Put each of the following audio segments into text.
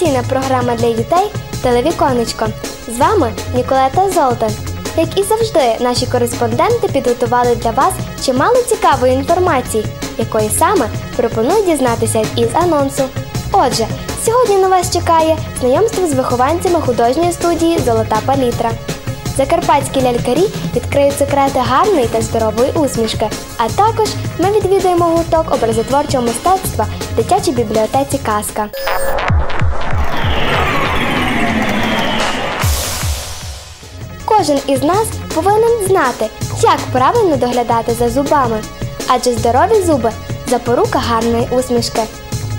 інформаційна програма для дітей Телевіконечко. З вами Ніколета Золтан. Як і завжди, наші кореспонденти підготували для вас чимало цікавої інформації, якої саме пропоную дізнатися із анонсу. Отже, сьогодні на вас чекає знайомство з вихованцями художньої студії Золота палітра. Закарпатські лялькарі відкриють секрети гарної та здорової усмішки. А також ми відвідаємо гурток образотворчого мистецтва в дитячій бібліотеці Казка. Кожен із нас повинен знати, як правильно доглядати за зубами, адже здорові зуби запорука гарної усмішки.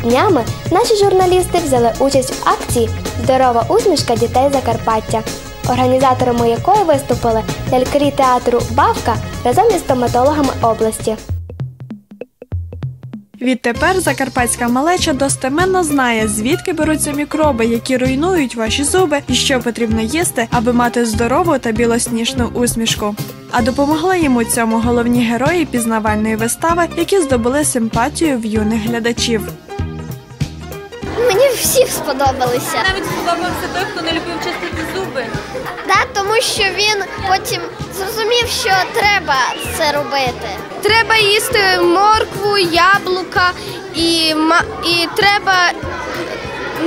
Днями наші журналісти взяли участь в акції Здорова усмішка дітей Закарпаття, організаторами якої виступили лялькарі театру Бавка разом із стоматологами області. Відтепер закарпатська малеча достеменно знає, звідки беруться мікроби, які руйнують ваші зуби, і що потрібно їсти, аби мати здорову та білосніжну усмішку. А допомогли йому цьому головні герої пізнавальної вистави, які здобули симпатію в юних глядачів. Мені всі сподобалися. Навіть сподобався той, хто не любив чистити зуби. Да, тому що він потім зрозумів, що треба це робити. Треба їсти моркву, яблука і, ма- і треба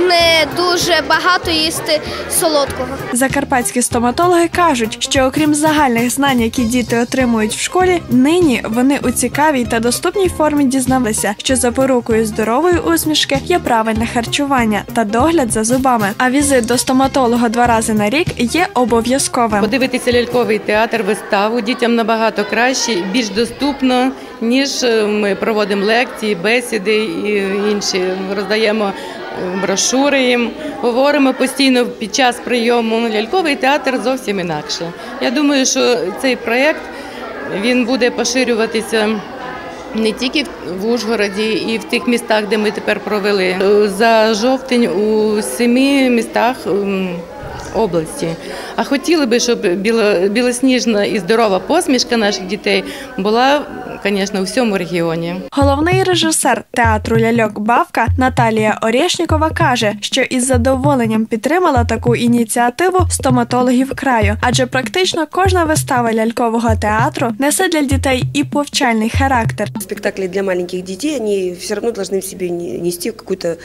не дуже багато їсти солодкого. Закарпатські стоматологи кажуть, що окрім загальних знань, які діти отримують в школі, нині вони у цікавій та доступній формі дізналися, що запорукою здорової усмішки є правильне харчування та догляд за зубами. А візит до стоматолога два рази на рік є обов'язковим. Подивитися ляльковий театр, виставу дітям набагато краще, більш доступно, ніж е, ми проводимо лекції, бесіди і інші. Роздаємо брошури їм, говоримо постійно під час прийому. Ляльковий театр зовсім інакше. Я думаю, що цей проєкт буде поширюватися. Не тільки в- Ужгороді і в тих містах, де ми тепер провели Е, за жовтень у семи містах області. А хотіли би, щоб біло- білосніжна і здорова посмішка наших дітей була, звісно, у всьому регіоні. Головний режисер театру ляльок Бавка Наталія Орєшнікова каже, що із задоволенням підтримала таку ініціативу стоматологів краю, адже практично кожна вистава лялькового театру несе для дітей і повчальний характер. Спектакли для маленьких детей, они все равно должны в себе не- нести какую-то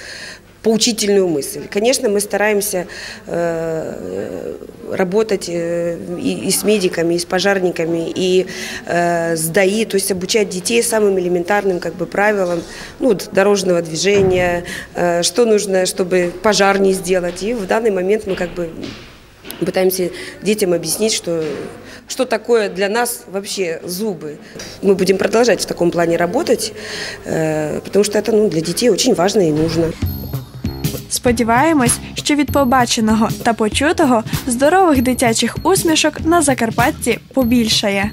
поучительную мысль. Конечно, мы стараемся э, работать э, и, и с медиками, и с пожарниками, и э, с ДАИ, то есть обучать детей самым элементарным как бы, правилам ну, дорожного движения, э, что нужно, чтобы пожар не сделать. И в данный момент мы как бы пытаемся детям объяснить, что что такое для нас вообще зубы. Мы будем продолжать в таком плане работать, э, потому что это ну, для детей очень важно и нужно. Сподіваємось, що від побаченого та почутого здорових дитячих усмішок на Закарпатті побільшає.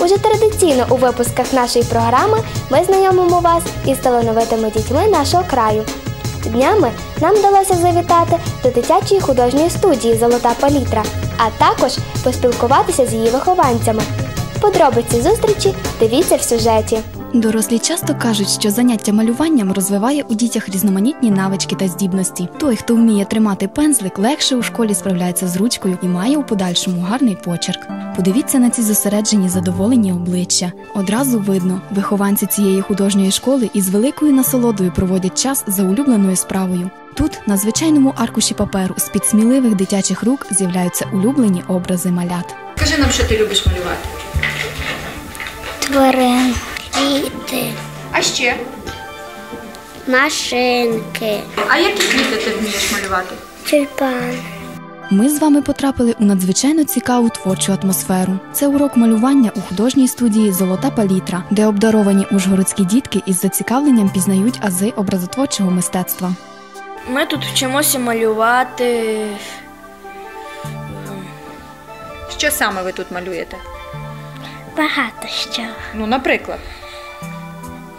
Уже традиційно у випусках нашої програми ми знайомимо вас із талановитими дітьми нашого краю. Днями нам вдалося завітати до дитячої художньої студії Золота палітра, а також поспілкуватися з її вихованцями. Подробиці зустрічі дивіться в сюжеті. Дорослі часто кажуть, що заняття малюванням розвиває у дітях різноманітні навички та здібності. Той, хто вміє тримати пензлик, легше у школі справляється з ручкою і має у подальшому гарний почерк. Подивіться на ці зосереджені задоволені обличчя. Одразу видно, вихованці цієї художньої школи із великою насолодою проводять час за улюбленою справою. Тут, на звичайному аркуші паперу, з під сміливих дитячих рук з'являються улюблені образи малят. Скажи нам, що ти любиш малювати. Тварин, квіти, А ще? машинки, А які квіти ти вмієш малювати? тюльпан. Ми з вами потрапили у надзвичайно цікаву творчу атмосферу. Це урок малювання у художній студії Золота палітра, де обдаровані ужгородські дітки із зацікавленням пізнають ази образотворчого мистецтва. Ми тут вчимося малювати. Що саме ви тут малюєте? Багато що. Ну, наприклад.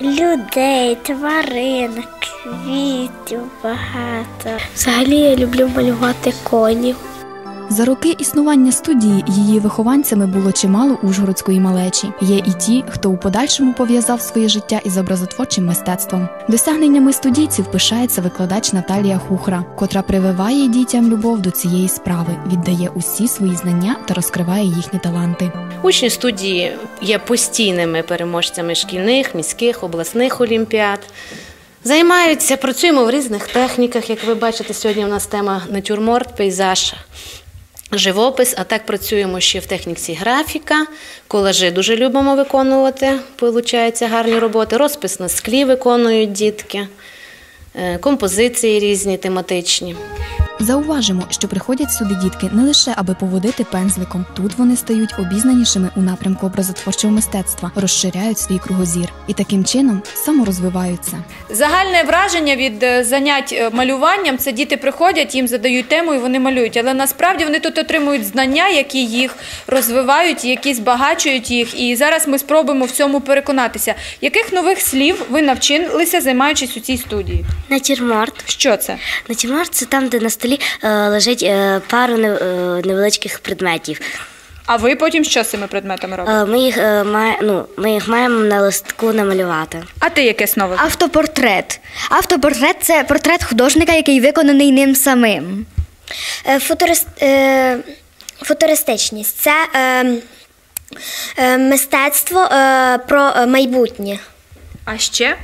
Людей, тварин, квітів багато. Взагалі я люблю малювати конів. За роки існування студії її вихованцями було чимало ужгородської малечі. Є і ті, хто у подальшому пов'язав своє життя із образотворчим мистецтвом. Досягненнями студійців пишається викладач Наталія Хухра, котра прививає дітям любов до цієї справи, віддає усі свої знання та розкриває їхні таланти. Учні студії є постійними переможцями шкільних, міських, обласних олімпіад. Займаються, працюємо в різних техніках. Як ви бачите, сьогодні у нас тема натюрморт, пейзаж, живопис. А так працюємо ще в техніці графіка. Колажі дуже любимо виконувати, получаються гарні роботи. Розпис на склі виконують дітки, е, композиції різні, тематичні. Зауважимо, що приходять сюди дітки не лише аби поводити пензликом. Тут вони стають обізнанішими у напрямку образотворчого мистецтва, розширяють свій кругозір і таким чином саморозвиваються. Загальне враження від е, занять е, малюванням це діти приходять, їм задають тему і вони малюють. Але насправді вони тут отримують знання, які їх розвивають, які збагачують їх. І зараз ми спробуємо в цьому переконатися. Яких нових слів ви навчилися, займаючись у цій студії? Натюрморт. Що це? Натюрморт це там, де на столі е, лежить е, пару е, невеличких предметів. А ви потім що з цими предметами робите? Ми, їх, ну, ми їх маємо на листку намалювати. А ти яке слово? Автопортрет. Автопортрет це портрет художника, який виконаний ним самим. Футурист, футуристичність це мистецтво про майбутнє. А ще?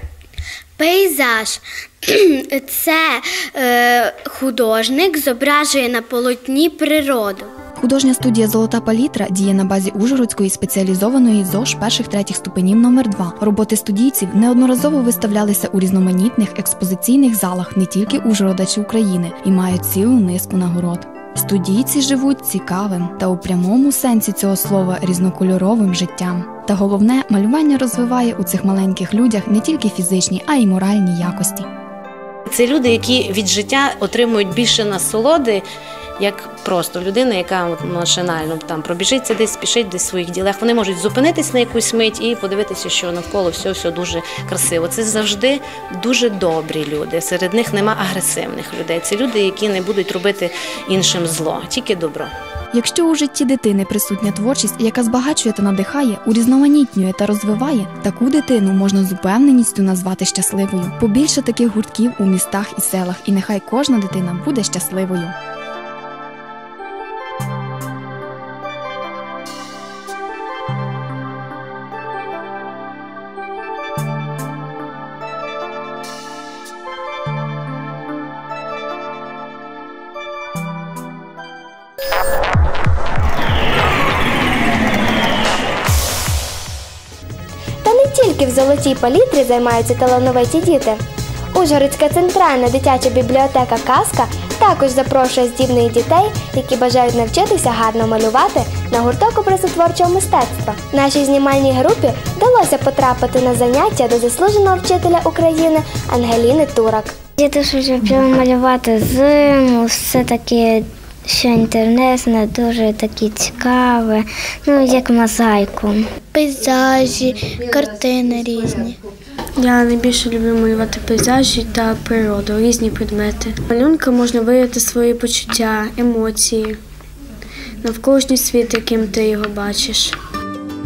Пейзаж це е, художник зображує на полотні природу. Художня студія Золота палітра діє на базі Ужгородської спеціалізованої ЗОЖ перших третіх ступенів номер 2 Роботи студійців неодноразово виставлялися у різноманітних експозиційних залах не тільки Ужгорода чи України і мають цілу низку нагород. Студійці живуть цікавим та у прямому сенсі цього слова різнокольоровим життям. Та головне, малювання розвиває у цих маленьких людях не тільки фізичні, а й моральні якості. Це люди, які від життя отримують більше насолоди, як просто людина, яка машинально там пробіжиться десь, спішить десь в своїх ділах. Вони можуть зупинитись на якусь мить і подивитися, що навколо все, все дуже красиво. Це завжди дуже добрі люди. Серед них нема агресивних людей. Це люди, які не будуть робити іншим зло, тільки добро. Якщо у житті дитини присутня творчість, яка збагачує та надихає, урізноманітнює та розвиває, таку дитину можна з упевненістю назвати щасливою. Побільше таких гуртків у містах і селах, і нехай кожна дитина буде щасливою. Золотій палітрі займаються талановиті діти. Ужгородська центральна дитяча бібліотека Казка також запрошує здібних дітей, які бажають навчитися гарно малювати на гурток образотворчого мистецтва. Нашій знімальній групі вдалося потрапити на заняття до заслуженого вчителя України Ангеліни Турак. Я дуже люблю малювати зиму, все таке, що інтересне, дуже таке цікаве, ну як мозаїку. Пейзажі, картини різні. Я найбільше люблю малювати пейзажі та природу, різні предмети. Малюнка можна виявити свої почуття, емоції, навколишній світ, яким ти його бачиш.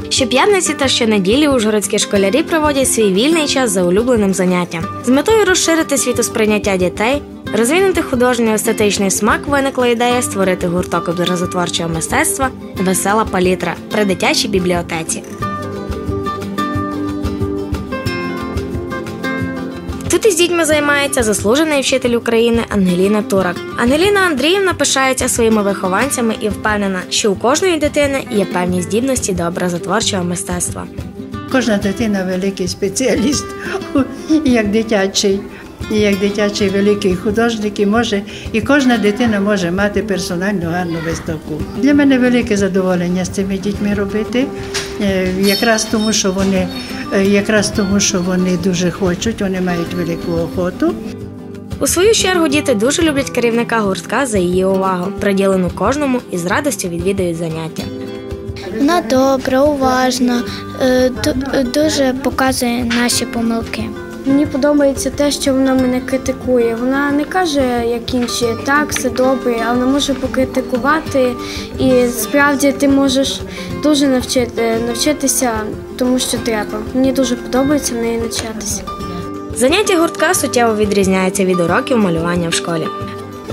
Щоп'ятниці та щонеділі ужгородські школярі проводять свій вільний час за улюбленим заняттям. З метою розширити світосприйняття дітей, розвинути художній естетичний смак виникла ідея створити гурток образотворчого мистецтва Весела палітра при дитячій бібліотеці. Тут із дітьми займається заслужений вчитель України Ангеліна Турак. Ангеліна Андріївна пишається своїми вихованцями і впевнена, що у кожної дитини є певні здібності до образотворчого мистецтва. Кожна дитина великий спеціаліст, як дитячий, і як дитячий великий художник, і може, і кожна дитина може мати персональну гарну виставку. Для мене велике задоволення з цими дітьми робити, е, якраз тому, що вони, е, якраз тому, що вони дуже хочуть, вони мають велику охоту. У свою чергу діти дуже люблять керівника гуртка за її увагу, приділену кожному і з радістю відвідують заняття. Вона добра, уважна, е, дуже показує наші помилки. Мені подобається те, що вона мене критикує. Вона не каже, як інші, так, все добре, а вона може покритикувати. І справді ти можеш дуже навчити, навчитися тому, що треба. Мені дуже подобається в неї навчатися. Заняття гуртка суттєво відрізняється від уроків малювання в школі.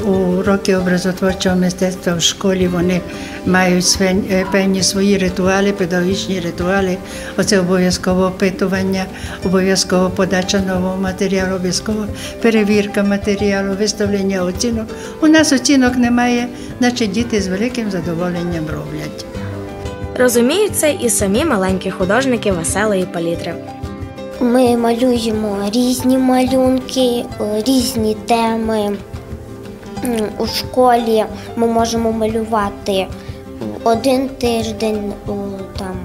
Уроки образотворчого мистецтва в школі вони мають све- е, певні свої ритуали, педагогічні ритуали. Оце обов'язково опитування, обов'язково подача нового матеріалу, обов'язково перевірка матеріалу, виставлення оцінок. У нас оцінок немає, значить діти з великим задоволенням роблять. Розуміють це і самі маленькі художники веселої палітри. Ми малюємо різні малюнки, е, різні теми. У школі ми можемо малювати один тиждень, там,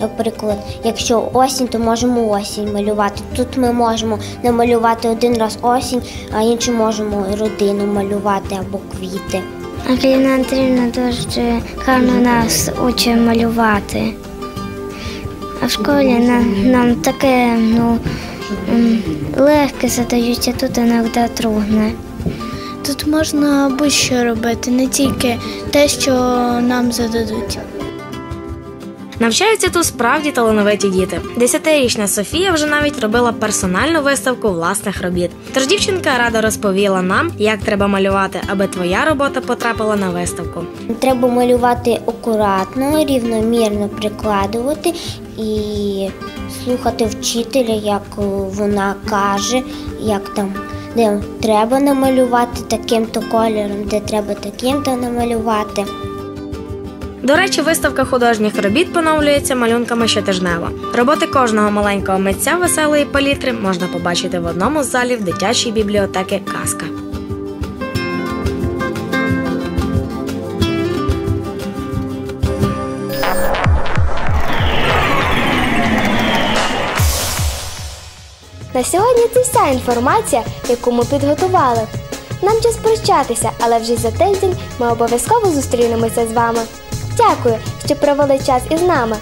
наприклад, якщо осінь, то можемо осінь малювати. Тут ми можемо намалювати один раз осінь, а інший можемо родину малювати або квіти. Аліна Андріївна дуже гарно нас учить малювати. А в школі нам, нам таке ну, легке задаються, тут іноді трудне. Тут можна будь-що робити, не тільки те, що нам зададуть. Навчаються тут справді талановиті діти. Десятирічна Софія вже навіть робила персональну виставку власних робіт. Тож дівчинка радо розповіла нам, як треба малювати, аби твоя робота потрапила на виставку. Треба малювати акуратно, рівномірно прикладувати і слухати вчителя, як вона каже, як там, де треба намалювати таким-то кольором, де треба таким-то намалювати. До речі, виставка художніх робіт поновлюється малюнками щотижнево. Роботи кожного маленького митця веселої палітри можна побачити в одному з залів дитячої бібліотеки Казка. На сьогодні це вся інформація, яку ми підготували. Нам час прощатися, але вже за тиждень ми обов'язково зустрінемося з вами. Дякую, що провели час із нами.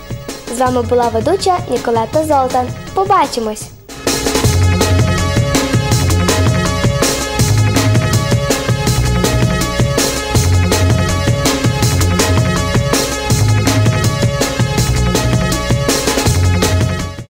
З вами була ведуча Ніколета Золтан. Побачимось!